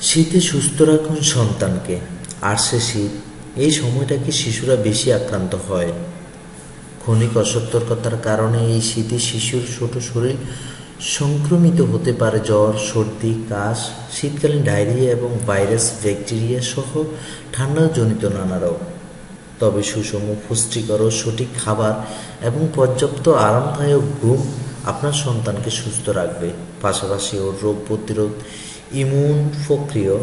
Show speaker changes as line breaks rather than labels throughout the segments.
শীতে সুস্থ রাখুন সন্তানকে। আর সে শীত, এই সময়টাকে শিশুরা বেশি আক্রান্ত হয়? ক্ষণিক অসতর্কতার কারণে এই শীতে শিশুর ছোট শরীর সংক্রমিত হতে পারে, জ্বর, সর্দি, কাশ, শীতকালীন ডায়রিয়া এবং ভাইরাস, ব্যাকটেরিয়া সহ ঠান্ডাজনিত নানা রোগ তবে সুষম, পুষ্টিকর সঠিক খাবার এবং পর্যাপ্ত আরামদায়ক ঘুম আপনার সন্তানকে সুস্থ রাখবে। পাশাপাশি ওর রোগ প্রতিরোধ ইমিউন প্রক্রিয়া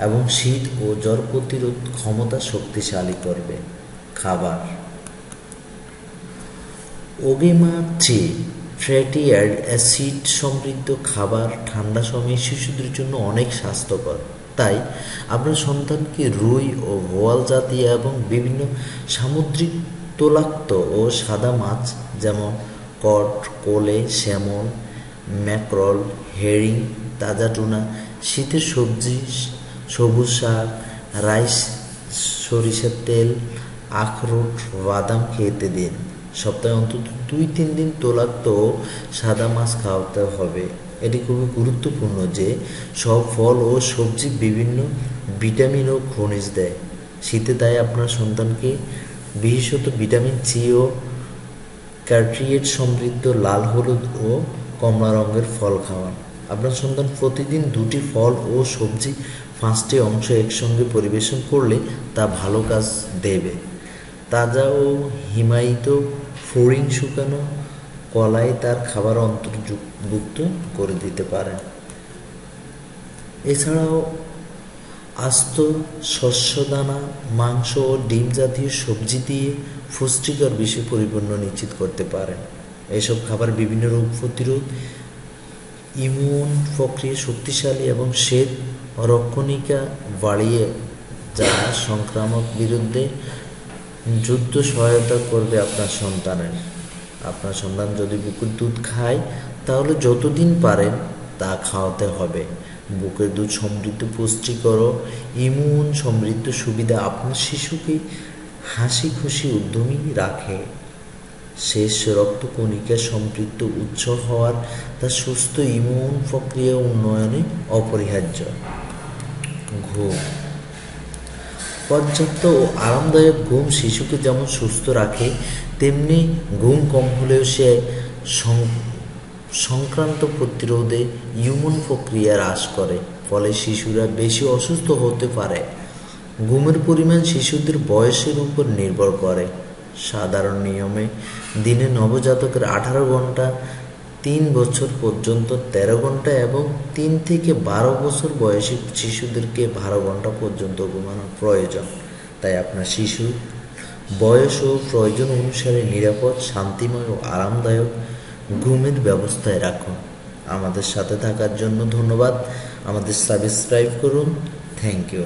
এবং শীত ও জ্বর প্রতিরোধ ক্ষমতা শক্তিশালী করবে। খাবার ওগেমা থ্রি, ফ্যাটি অ্যাসিড সমৃদ্ধ খাবার ঠান্ডা সময়ে শিশুদের জন্য অনেক স্বাস্থ্যকর। তাই আপনার সন্তানকে রুই ও বোয়াল জাতীয় এবং বিভিন্ন সামুদ্রিক তৈলাক্ত ও সাদা মাছ যেমন cod, coley salmon mackerel, herring, তাজা টুনা শীতের সবজি, সবুজ শাক, রাইস, সরিষার তেল, আখরোট, বাদাম খেতে দিন। সপ্তাহে অন্তত দুই তিন দিন তৈলাক্ত তো সাদা মাছ খাওয়াতে হবে। এটি খুবই গুরুত্বপূর্ণ যে সব ফল ও সবজি বিভিন্ন ভিটামিন ও খনিজ দেয়। শীতে তাই আপনার সন্তানকে বিশেষত ভিটামিন সি ও ক্যাট্রিয়েট সমৃদ্ধ লাল হলুদ ও কমলা রঙের ফল খাওয়ান। আপনার সন্তান প্রতিদিন দুটি ফল ও সবজি পাঁচটি অংশ একসঙ্গে পরিবেশন করলে তা ভালো কাজ দেবে। তাজা ও হিমায়িত ফড়িং শুকানো কলাই তার খাবার অন্তর্ভুক্ত করে দিতে পারেন এছাড়াও আস্ত শস্যদানা মাংস ও ডিম জাতীয় সবজি দিয়ে পুষ্টিকর বিষয় পরিপূর্ণ নিশ্চিত করতে পারেন। এসব খাবার বিভিন্ন রোগ প্রতিরোধ ইমিউন প্রক্রিয়া শক্তিশালী এবং শ্বেত রক্ষণিকা বাড়িয়ে যা সংক্রামক বিরুদ্ধে যুদ্ধ সহায়তা করবে আপনার সন্তানের। আপনার সন্তান যদি বুকের দুধ খায়, তাহলে যতদিন পারেন তা খাওয়াতে হবে। বুকের দুধ সমৃদ্ধ, পুষ্টিকর ইমিউন সমৃদ্ধ সুবিধা আপনার শিশুকে হাসি খুশি উদ্যমী রাখে। শেষ রক্তকণিকা সম্পৃক্ত উচ্চ হওয়ার তা সুস্থ ইমিউন প্রক্রিয়া উন্নয়নে অপরিহার্য। ঘুম। পর্যাপ্ত ও আরামদায়ক ঘুম শিশুকে যেমন সুস্থ রাখে, তেমনি ঘুম কম হলেও সে সংক্রান্ত প্রতিরোধে ইউমন প্রক্রিয়া হ্রাস করে, ফলে শিশুরা বেশি অসুস্থ হতে পারে। ঘুমের পরিমাণ শিশুদের বয়সের উপর নির্ভর করে। সাধারণ নিয়মে দিনে নবজাতকের আঠারো ঘণ্টা, তিন বছর পর্যন্ত তেরো ঘণ্টা এবং তিন থেকে বারো বছর বয়সী শিশুদেরকে বারো ঘণ্টা পর্যন্ত ঘুমানো প্রয়োজন। তাই আপনার শিশু বয়স ও প্রয়োজন অনুসারে নিরাপদ, শান্তিময় ও আরামদায়ক ঘুমের ব্যবস্থায় রাখুন। আমাদের সাথে থাকার জন্য ধন্যবাদ। আমাদের সাবস্ক্রাইব করুন। Thank you.